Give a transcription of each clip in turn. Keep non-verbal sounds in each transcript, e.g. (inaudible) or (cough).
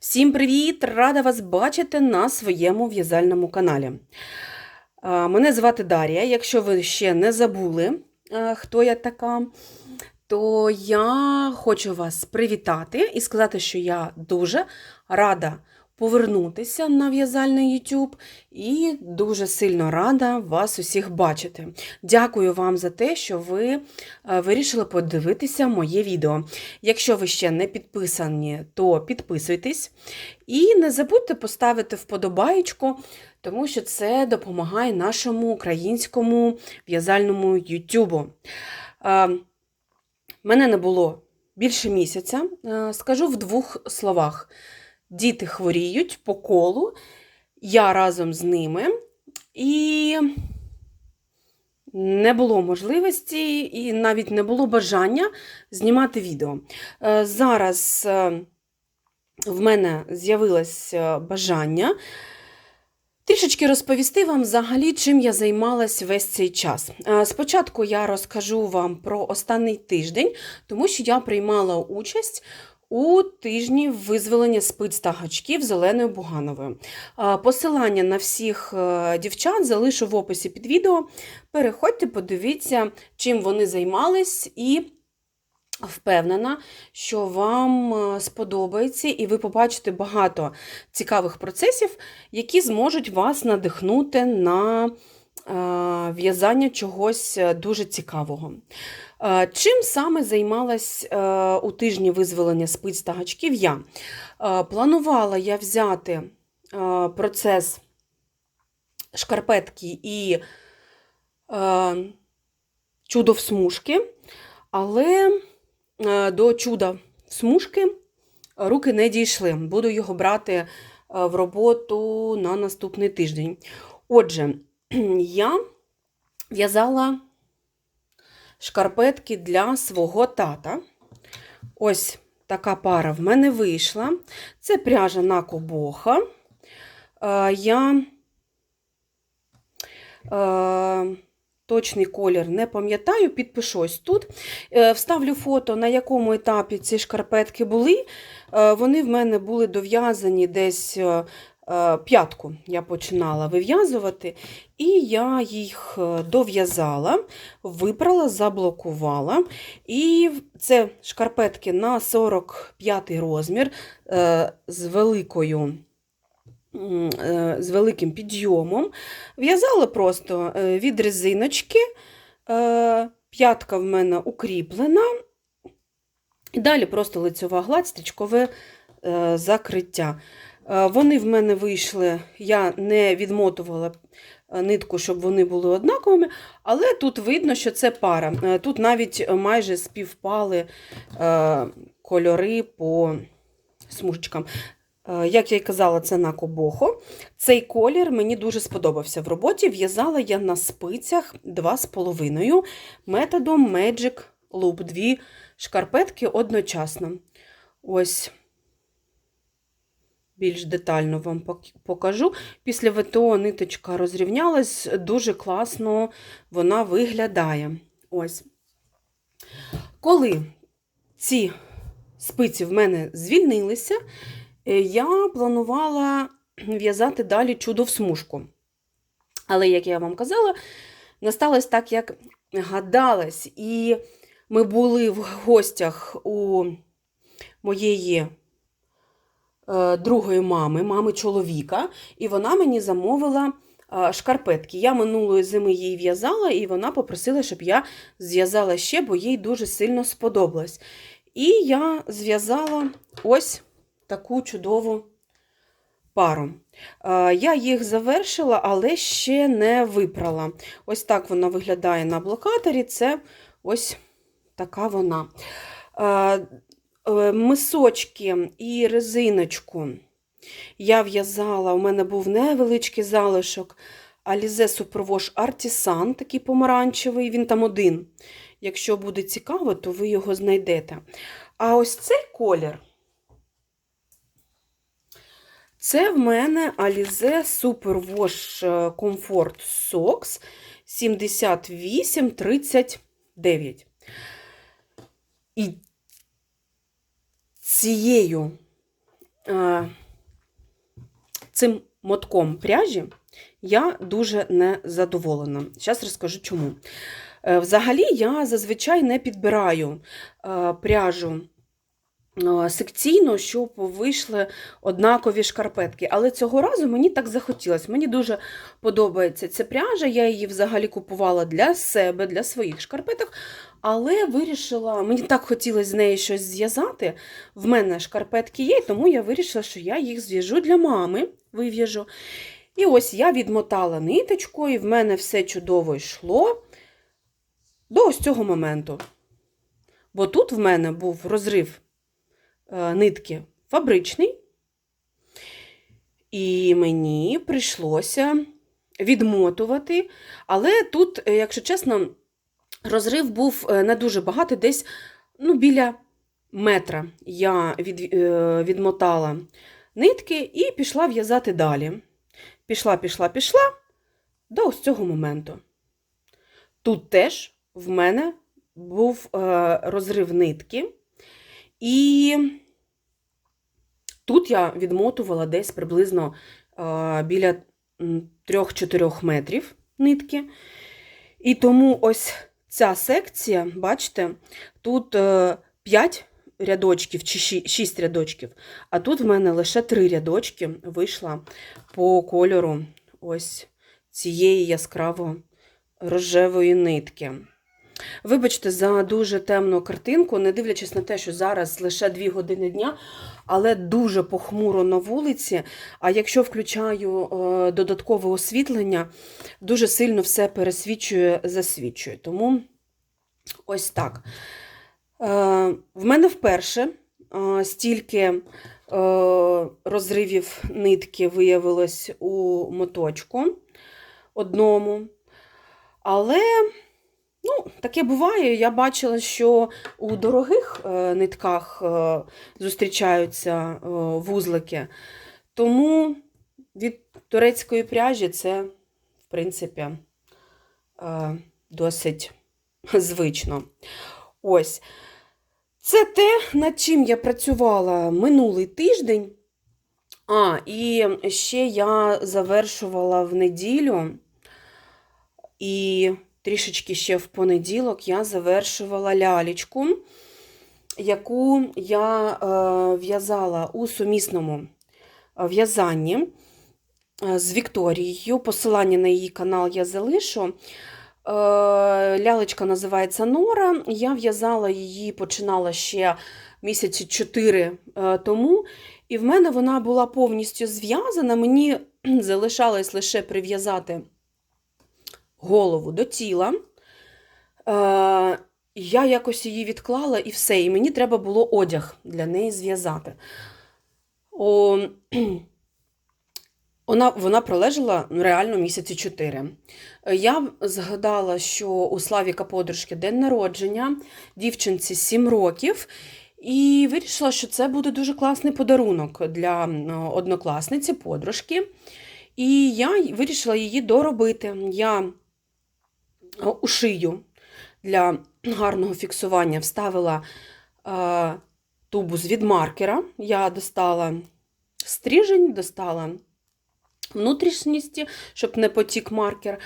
Всім привіт! Рада вас бачити на своєму в'язальному каналі. Мене звати Дар'я. Якщо ви ще не забули, хто я така, то я хочу вас привітати і сказати, що я дуже рада повернутися на в'язальний YouTube і дуже сильно рада вас усіх бачити. Дякую вам за те, що ви е, вирішили подивитися моє відео. Якщо ви ще не підписані, то підписуйтесь. І не забудьте поставити вподобаєчку, тому що це допомагає нашому українському в'язальному Ютубу. Е, Мене не було більше місяця. Е, Скажу в двох словах: діти хворіють по колу, я разом з ними, і не було можливості, і навіть не було бажання знімати відео. Е, Зараз е, в мене з'явилось бажання. Трішечки розповісти вам взагалі, чим я займалась весь цей час. Е, Спочатку я розкажу вам про останній тиждень, тому що я приймала участь у тижні визволення спиць та гачків зеленою Бугановою. Посилання на всіх е, дівчат залишу в описі під відео. Переходьте, подивіться, чим вони займались і. Впевнена, що вам е, сподобається, і ви побачите багато цікавих процесів, які зможуть вас надихнути на е, в'язання чогось дуже цікавого. Е, Чим саме займалась е, у тижні визволення спиць та гачків я? Е, Планувала я взяти процес шкарпетки і чудо в смужки, але до чуда в смужки руки не дійшли. Буду його брати в роботу на наступний тиждень. Отже, (clears throat) я в'язала шкарпетки для свого тата. Ось така пара в мене вийшла. Це пряжа на кобоха. Е, Я е, точний колір не пам'ятаю, підпишу ось тут. Е, Вставлю фото, на якому етапі ці шкарпетки були. Вони в мене були дов'язані десь п'ятку я починала вив'язувати, і я їх е, дов'язала, випрала, заблокувала. І це шкарпетки на 45 розмір е, з великою. е, З великим підйомом. В'язала просто е, від резиночки, е, п'ятка в мене укріплена, далі просто лицьова гладь, стрічкове е, закриття. Е, Вони в мене вийшли, я не відмотувала е, нитку, щоб вони були однаковими, але тут видно, що це пара. Е, Тут навіть майже співпали кольори по смужечкам. Як я й казала, це на кобохо. Цей колір мені дуже сподобався в роботі. В'язала я на спицях 2,5 методом Magic Loop. Дві шкарпетки одночасно. Ось більш детально вам покажу. Після ВТО ниточка розрівнялась, дуже класно вона виглядає. Ось. Коли ці спиці в мене звільнилися, е, я планувала в'язати далі чудо в смужку. Але, як я вам казала, насталось так, як гадалось. І ми були в гостях у моєї другої мами, мами чоловіка, і вона мені замовила е, шкарпетки. Я минулої зими їй в'язала, і вона попросила, щоб я зв'язала ще, бо їй дуже сильно сподобалось. І я зв'язала ось таку чудову пару. Е, Я їх завершила, але ще не випрала. Ось так вона виглядає на блокаторі. Це ось така вона. Е, е, Мисочки і резиночку я в'язала, у мене був невеличкий залишок Alize Superwash Artisan, такий помаранчевий, він там один. Якщо буде цікаво, то ви його знайдете. А ось цей колір. Це в мене Alize Superwash Comfort Socks 7839. І цією е, цим мотком пряжі я дуже не задоволена. Зараз розкажу чому. Е, Взагалі, я зазвичай не підбираю е, пряжу секційно, щоб вийшли однакові шкарпетки. Але цього разу мені так захотілося. Мені дуже подобається ця пряжа. Я її взагалі купувала для себе, для своїх шкарпеток. Але вирішила, мені так хотілося з неї щось зв'язати. В мене шкарпетки є, тому я вирішила, що я їх зв'яжу для мами, вив'яжу. І ось я відмотала ниточку, і в мене все чудово йшло до ось цього моменту. Бо тут в мене був розрив е, нитки фабричний, і мені прийшлося відмотувати. Але тут, е, якщо чесно, розрив був е, не дуже багато, десь ну, біля метра я від, е, відмотала нитки і пішла в'язати далі. Пішла, пішла, пішла до ось цього моменту. Тут теж в мене був е, розрив нитки, і тут я відмотувала десь приблизно біля 3-4 метрів нитки. І тому ось ця секція, бачите, тут 5 рядочків чи 6 рядочків, а тут в мене лише 3 рядочки вийшла по кольору ось цієї яскраво рожевої нитки. Вибачте, за дуже темну картинку, не дивлячись на те, що зараз лише 2 години дня, але дуже похмуро на вулиці. А якщо включаю е, додаткове освітлення, дуже сильно все пересвічує, засвічує. Тому ось так. Е, в мене вперше е, стільки розривів нитки виявилось у моточку одному. Але Ну, таке буває. Я бачила, що у дорогих е, нитках е, зустрічаються е, вузлики. Тому від турецької пряжі це, в принципі, досить звично. Ось. Це те, над чим я працювала минулий тиждень. А, і ще я завершувала в неділю. І трішечки ще в понеділок я завершувала лялечку, яку я е, в'язала у сумісному е, в'язанні е, з Вікторією. Посилання на її канал я залишу. Лялечка називається Нора. Я в'язала її, починала ще місяці 4 тому. І в мене вона була повністю зв'язана. Мені (clears throat) залишалось лише прив'язати голову до тіла. Е, Я якось її відклала і все. І мені треба було одяг для неї зв'язати. (clears throat) Вона вона пролежала ну, реально місяці чотири. Я згадала, що у Славіка подружки день народження, дівчинці 7 років, і вирішила, що це буде дуже класний подарунок для однокласниці, подружки. І я вирішила її доробити. Я у шию для гарного фіксування вставила е, тубус від маркера. Я достала стрижень, достала внутрішністі, щоб не потік маркер.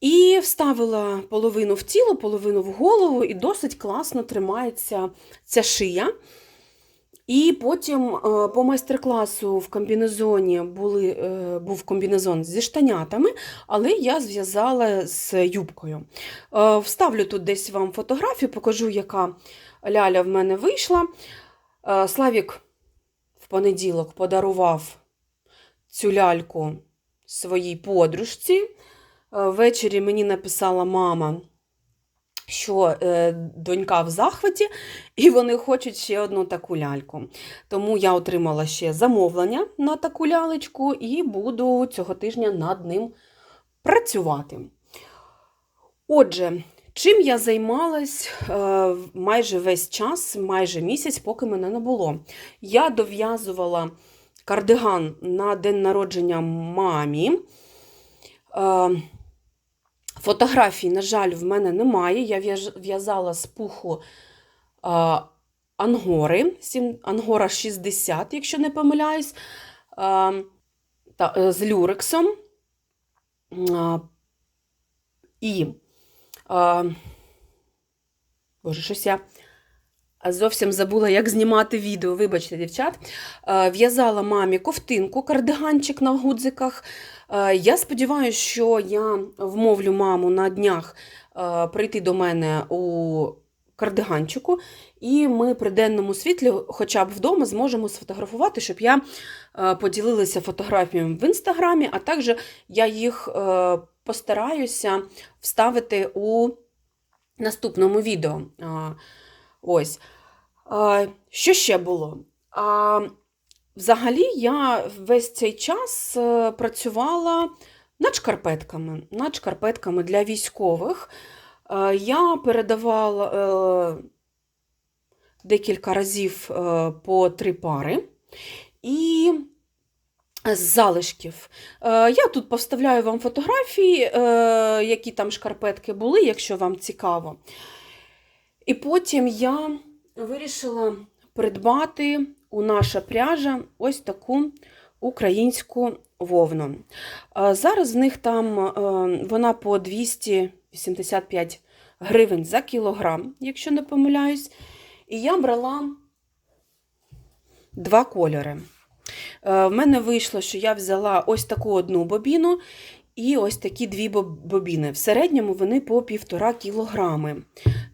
І вставила половину в тіло, половину в голову, і досить класно тримається ця шия. І потім е, по майстер-класу в комбінезоні були, е, був комбінезон зі штанятами, але я зв'язала з юбкою. Е, вставлю тут десь вам фотографію, покажу, яка ляля в мене вийшла. Славік в понеділок подарував цю ляльку своїй подружці. Ввечері мені написала мама що е, донька в захваті, і вони хочуть ще одну таку ляльку. Тому я отримала ще замовлення на таку лялечку і буду цього тижня над ним працювати. Отже, чим я займалась е, майже весь час, майже місяць, поки мене не було. Я дов'язувала кардиган на день народження мамі. Е, Фотографій, на жаль, в мене немає. Я в'язала з пуху ангори, ангора 60, якщо не помиляюсь, та, е, з люрексом. І, боже, щось я зовсім забула, як знімати відео. Вибачте, дівчат. В'язала мамі ковтинку, кардиганчик на гудзиках. Е, Я сподіваюся, що я вмовлю маму на днях е, прийти до мене у кардиганчику, і ми при денному світлі, хоча б вдома, зможемо сфотографувати, щоб я е, поділилася фотографіями в інстаграмі, а також я їх постараюся вставити у наступному відео. Ось. Що ще було? Взагалі, я весь цей час е, працювала над шкарпетками, над шкарпетками для військових. Е, Я передавала е, декілька разів по три пари. І з залишків. Я тут поставляю вам фотографії, які там шкарпетки були, якщо вам цікаво. І потім я вирішила придбати у наша пряжа ось таку українську вовну. Е, Зараз в них там е, вона по 285 гривень за кілограм, якщо не помиляюсь. І я брала два кольори. Е, В мене вийшло, що я взяла ось таку одну бобіну і ось такі дві бобіни. В середньому вони по півтора кілограми.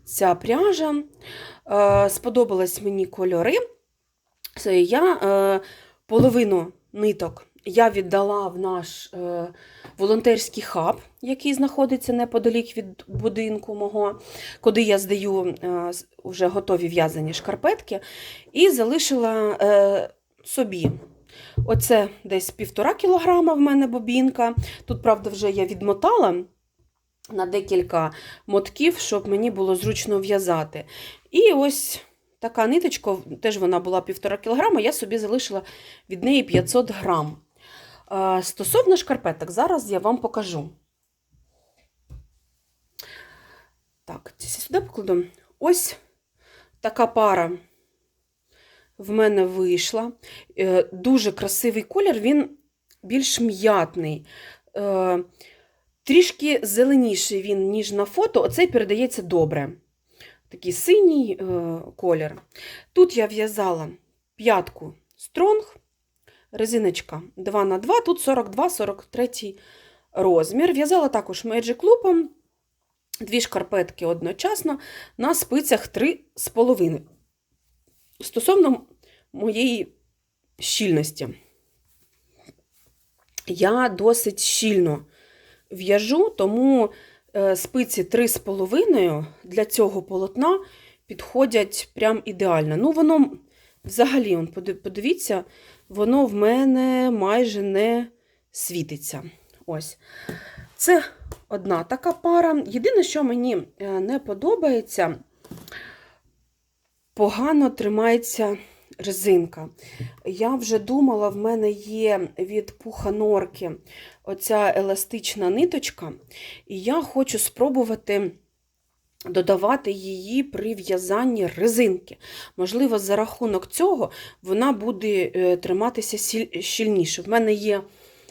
Ця пряжа. Сподобались мені кольори. Я е, половину ниток я віддала в наш е, волонтерський хаб, який знаходиться неподалік від будинку мого, куди я здаю е, вже готові в'язані шкарпетки, і залишила е, собі. Оце десь півтора кілограма в мене бобінка. Тут, правда, вже я відмотала на декілька мотків, щоб мені було зручно в'язати. І ось така ниточка, теж вона була півтора кілограма, я собі залишила від неї 500 грам. Стосовно шкарпеток, зараз я вам покажу. Так, сюди покладу. Ось така пара в мене вийшла. Е, Дуже красивий колір, він більш м'ятний. Е, Трішки зеленіший він, ніж на фото. Оцей передається добре. Такий синій е, колір. Тут я в'язала п'ятку стронг, резиночка 2х2, тут 42-43 розмір. В'язала також Magic Loop, дві шкарпетки одночасно на спицях 3,5. Стосовно моєї щільності, я досить щільно в'яжу, тому спиці 3,5 для цього полотна підходять прям ідеально. Ну, воно взагалі, он, подивіться, воно в мене майже не світиться. Ось. Це одна така пара. Єдине, що мені е, не подобається, погано тримається резинка. Я вже думала, в мене є від пуха норки оця еластична ниточка, і я хочу спробувати додавати її при в'язанні резинки. Можливо, за рахунок цього вона буде е, триматися щільніше. В мене є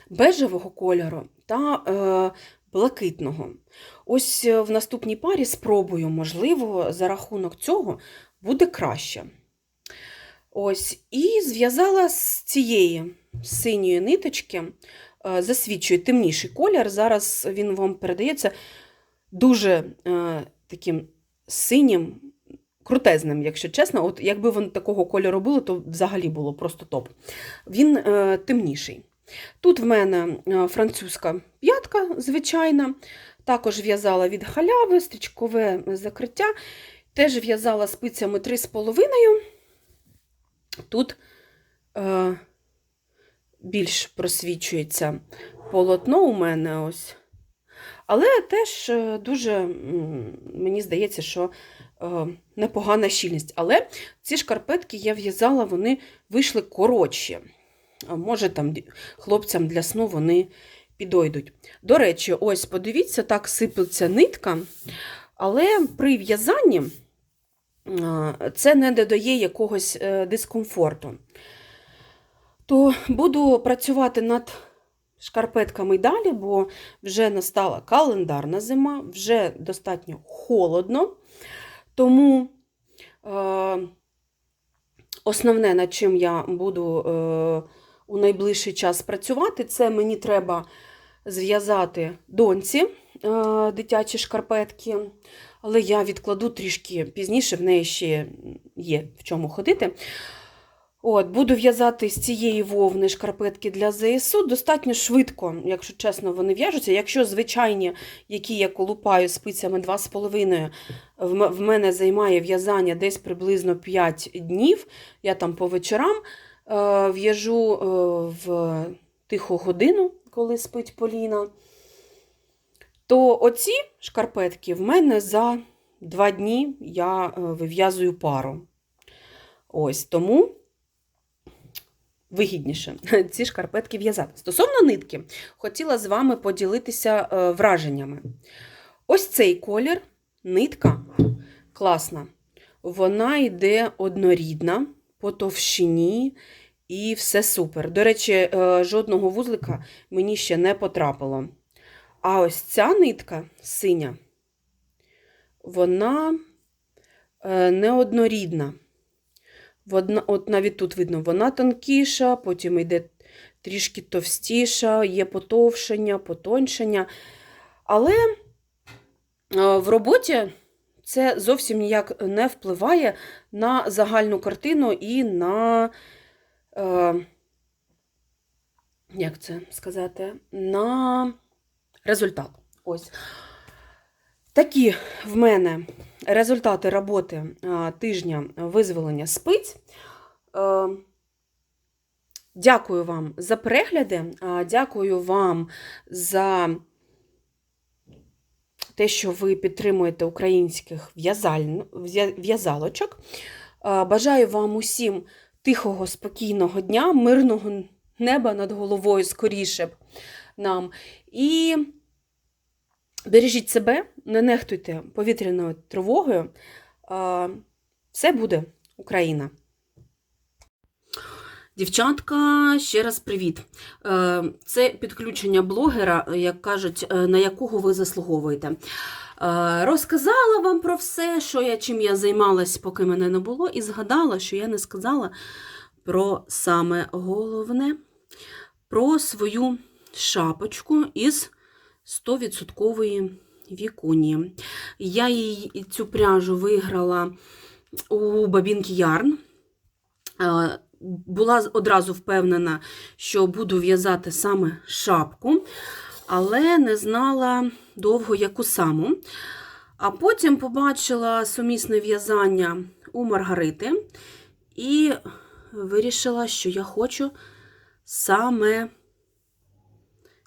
бежевого кольору та е, блакитного. Ось е, в наступній парі спробую, можливо, за рахунок цього буде краще. Ось, і зв'язала з цієї синьої ниточки, е, засвічує темніший колір. Зараз він вам передається дуже е, таким синім, крутезним, якщо чесно. От якби вони такого кольору було, то взагалі було просто топ. Він е, темніший. Тут в мене французька п'ятка, звичайна. Також в'язала від халяви, стрічкове закриття. Теж в'язала спицями 3,5. Тут більш просвічується полотно у мене ось. Але теж е, дуже, мені здається, що е, непогана щільність. Але ці шкарпетки я в'язала, вони вийшли коротші. Може, там хлопцям для сну вони підойдуть. До речі, ось подивіться, так сиплеться нитка, але при в'язанні це не додає якогось е, дискомфорту. То буду працювати над шкарпетками далі, бо вже настала календарна зима, вже достатньо холодно. Тому е, основне, над чим я буду е, у найближчий час працювати, це мені треба зв'язати доньці е, дитячі шкарпетки, але я відкладу трішки пізніше, в неї ще є в чому ходити. От, Буду в'язати з цієї вовни шкарпетки для ЗСУ. Достатньо швидко, якщо чесно, вони в'яжуться. Якщо звичайні, які я колупаю спицями 2,5, в мене займає в'язання десь приблизно 5 днів. Я там по вечорам е, в'яжу е, в тиху годину, коли спить Поліна. То оці шкарпетки в мене за 2 дні я е, вив'язую пару. Ось тому вигідніше (laughs) ці шкарпетки в'язати. Стосовно нитки, хотіла з вами поділитися е, враженнями. Ось цей колір, нитка класна. Вона йде однорідна по товщині і все супер. До речі, е, жодного вузлика мені ще не потрапило. А ось ця нитка синя, вона е, неоднорідна. Вона, от навіть тут видно, вона тонкіша, потім йде трішки товстіша, є потовшення, потоншення. Але е, в роботі це зовсім ніяк не впливає на загальну картину і на, е, як це сказати, на результат. Ось. Такі в мене результати роботи тижня визволення спиць. Е, Дякую вам за перегляди, дякую вам за те, що ви підтримуєте українських в'язалочок. Бажаю вам усім тихого, спокійного дня, мирного неба над головою скоріше б нам. І Бережіть себе, не нехтуйте повітряною тривогою. Все буде Україна. Дівчатка, ще раз привіт. Е, Це підключення блогера, як кажуть, е, на якого ви заслуговуєте. Е, Розказала вам про все, що я, чим я займалась, поки мене не було, і згадала, що я не сказала про саме головне, про свою шапочку із 100% вікуні. Я її цю пряжу виграла у бабінки Ярн. Е, Була одразу впевнена, що буду в'язати саме шапку, але не знала довго яку саму. А потім побачила сумісне в'язання у Маргарити і вирішила, що я хочу саме,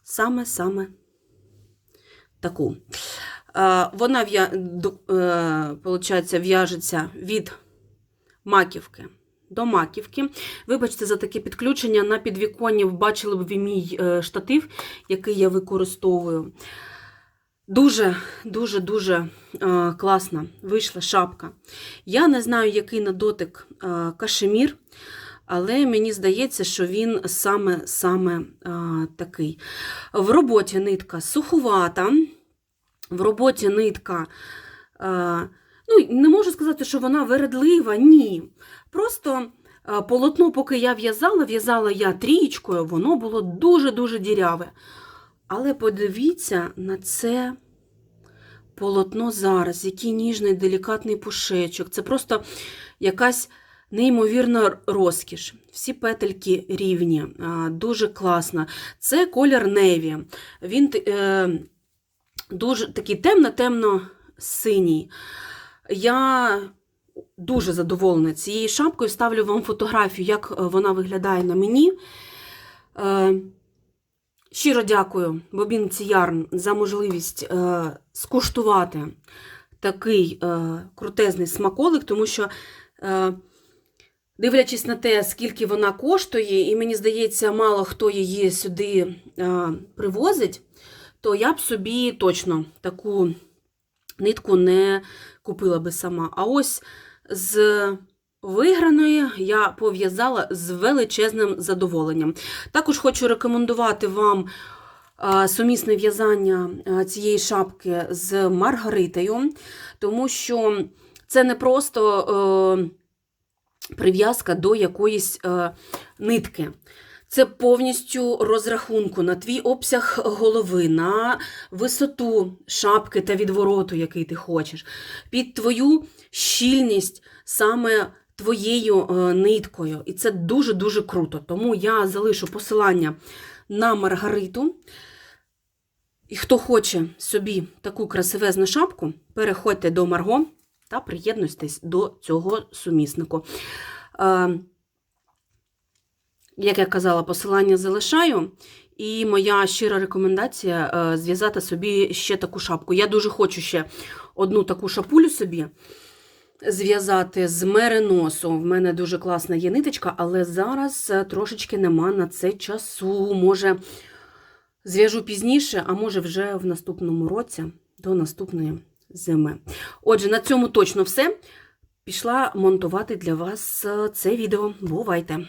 саме, саме таку. Е, Вона е, в'яжеться від маківки до маківки. Вибачте за таке підключення. На підвіконні бачили б ви мій е, штатив, який я використовую. Дуже, дуже, дуже е, класна вийшла шапка. Я не знаю, який на дотик кашемір, але мені здається, що він саме, саме е, такий. В роботі нитка суховата, в роботі нитка, е, ну, не можу сказати, що вона вередлива, ні. Просто полотно, поки я в'язала, в'язала я трієчкою, воно було дуже-дуже діряве. Але подивіться на це полотно зараз, який ніжний, делікатний пушечок. Це просто якась неймовірна розкіш. Всі петельки рівні, дуже класно. Це колір Неві. Він е, дуже такий темно-темно-синій. Я дуже задоволена цією шапкою. Ставлю вам фотографію, як е, вона виглядає на мені. Е, Щиро дякую Бобінці Ярн за можливість е, скуштувати такий е, крутезний смаколик, тому що, е, дивлячись на те, скільки вона коштує, і мені здається, мало хто її сюди привозить, то я б собі точно таку нитку не купила би сама. А ось з виграної я пов'язала з величезним задоволенням. Також хочу рекомендувати вам сумісне в'язання цієї шапки з маргаритою, тому що це не просто е, прив'язка до якоїсь е, нитки. Це повністю розрахунку на твій обсяг голови, на висоту шапки та відвороту, який ти хочеш, під твою щільність саме твоєю е, ниткою. І це дуже-дуже круто. Тому я залишу посилання на Маргариту. І хто хоче собі таку красивезну шапку, переходьте до Марго та приєднуйтесь до цього суміснику. Е, як я казала, посилання залишаю. І моя щира рекомендація е, зв'язати собі ще таку шапку. Я дуже хочу ще одну таку шапулю собі зв'язати з мериносу. В мене дуже класна є ниточка, але зараз е, трошечки нема на це часу. Може, зв'яжу пізніше, а може вже в наступному році, до наступної зими. Отже, на цьому точно все. Пішла монтувати для вас е, це відео. Бувайте!